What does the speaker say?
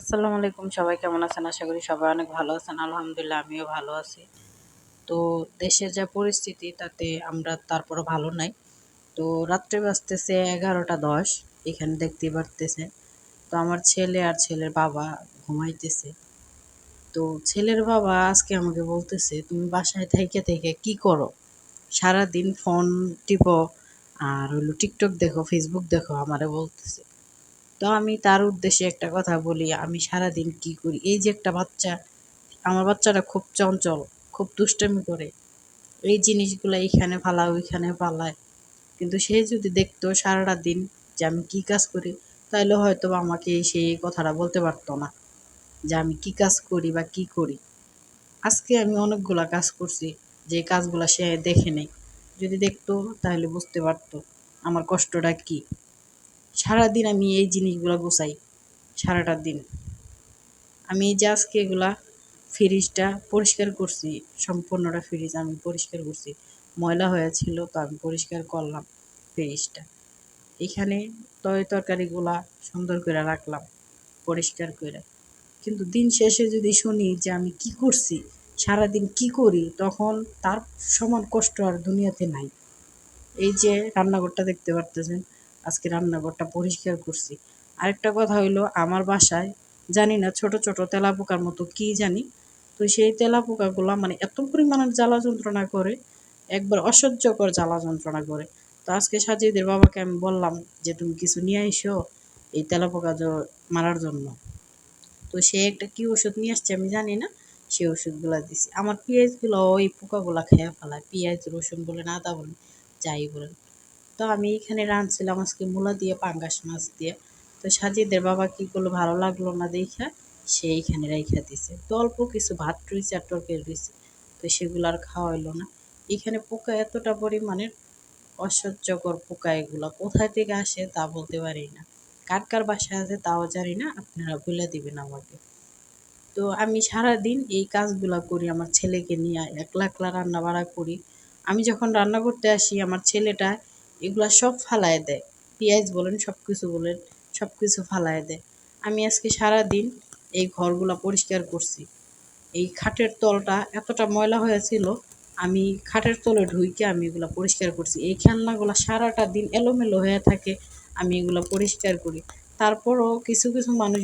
আসসালামু আলাইকুম। সবাই কেমন আছেন? আশা করি সবাই অনেক ভালো আছেন। আলহামদুলিল্লাহ, আমিও ভালো আছি। তো দেশের যা পরিস্থিতি, তাতে আমরা তারপরও ভালো নাই। তো রাত্রে বাজতেছে এগারোটা দশ, এখানে দেখতে পারতেছে তো আমার ছেলে আর ছেলের বাবা ঘুমাইতেছে। তো ছেলের বাবা আজকে আমাকে বলতেছে, তুমি বাসায় থেকে থেকে কি করো? সারা দিন ফোন টিপো আর হলো টিকটক দেখো, ফেসবুক দেখো, আমারে বলতেছে। তো আমি তার উদ্দেশ্যে একটা কথা বলি, আমি সারা দিন কি করি? এই যে একটা বাচ্চা, আমার বাচ্চাটা খুব চঞ্চল, খুব দুষ্টামি করে। এই জিনিসগুলো এইখানে ফালায়, ওইখানে ফালায়। কিন্তু সে যদি দেখতো সারাটা দিন যে আমি কি কাজ করি তাহলে হয়তো আমাকে সেই কথাটা বলতে পারতো না, যে আমি কি কাজ করি বা কি করি। আজকে আমি অনেকগুলা কাজ করছি, যে কাজগুলো সে দেখে নেই। যদি দেখতো তাহলে বুঝতে পারতো আমার কষ্টটা কী। সারাদিন আমি এই জিনিসগুলো গোছাই, সারাটা দিন। আমি যে আজকে এগুলা ফ্রিজটা পরিষ্কার করছি, সম্পূর্ণটা ফ্রিজ আমি পরিষ্কার করছি। ময়লা হয়েছিল তো আমি পরিষ্কার করলাম ফ্রিজটা এখানে তয় তরকারিগুলা সুন্দর করে রাখলাম, পরিষ্কার করে। কিন্তু দিন শেষে যদি শুনি যে আমি কি করছি, সারাদিন কি করি, তখন তার সমান কষ্ট আর দুনিয়াতে নাই। এই যে রান্নাঘরটা দেখতে পারতেছেন আজকে রান্নাঘরটা পরিষ্কার করছি। আরেকটা কথা হইল, আমার বাসায় জানি না ছোট ছোট তেলাপোকার মতো কি জানি? তো সেই তেলাপোকাগুলো মানে এত পরিমাণের জ্বালা যন্ত্রণা করে, একবার অসহ্যকর জ্বালা যন্ত্রণা করে। তো আজকে সাজিদের বাবাকে আমি বললাম যে, তুমি কিছু নিয়ে আইসো এই তেলাপোকা মারার জন্য। তো সে একটা কি ওষুধ নিয়ে আসছে আমি জানি না সেই ওষুধগুলো দিছি। আমার পেঁয়াজগুলো ওই পোকাগুলো খেয়ে ফেলায়। পেঁয়াজ রসুন বলেন, আদা বলেন, যাই বলেন। তো আমি এখানে রাঁধছিলাম আজকে মূলা দিয়ে, পাঙ্গাস মাছ দিয়ে। তো সাজিদের বাবা কী করল, ভালো লাগল না দেখা সে এইখানে রেখে দিছে। তো অল্প কিছু ভাত রয়েছে আর তরকারি রয়েছে, তো সেগুলো আর খাওয়া হলো না। এখানে পোকা এতটা পরিমাণের অসহ্যকর পোকা এগুলো কোথায় থেকে আসে তা বলতে পারি না। কার কার বাসায় আছে তাও জানি না, আপনারা বলে দিবেন আমাকে। তো আমি সারা দিন এই কাজগুলো করি, আমার ছেলেকে নিয়ে একলা একলা রান্না বাড়া করি। আমি যখন রান্না করতে আসি, আমার ছেলেটা এগুলা সব ফালায় দেয়। পেঁয়াজ বলেন সব কিছু বলেন সব কিছু ফালায় দেয়। আমি আজকে সারা দিন এই ঘরগুলা পরিষ্কার করছি। এই খাটের তলটা এতটা ময়লা হয়েছিল, আমি খাটের তলে ঢুইকে আমি এগুলো পরিষ্কার করছি। এই খেলনাগুলো সারাটা দিন এলোমেলো হয়ে থাকে, আমি এগুলো পরিষ্কার করি। তারপরও কিছু কিছু মানুষ